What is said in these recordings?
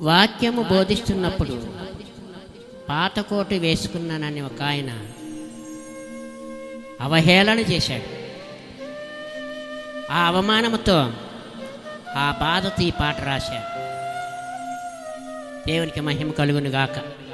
వాక్యము బోధిస్తున్నప్పుడు పాతకోటు వేసుకున్నానని ఒక ఆయన అవహేళన చేశాడు. ఆ అవమానముతో ఆ బాధతో ఈ పాట రాశాడు. దేవునికి మహిమ కలుగునుగాక. గాక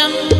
jungle.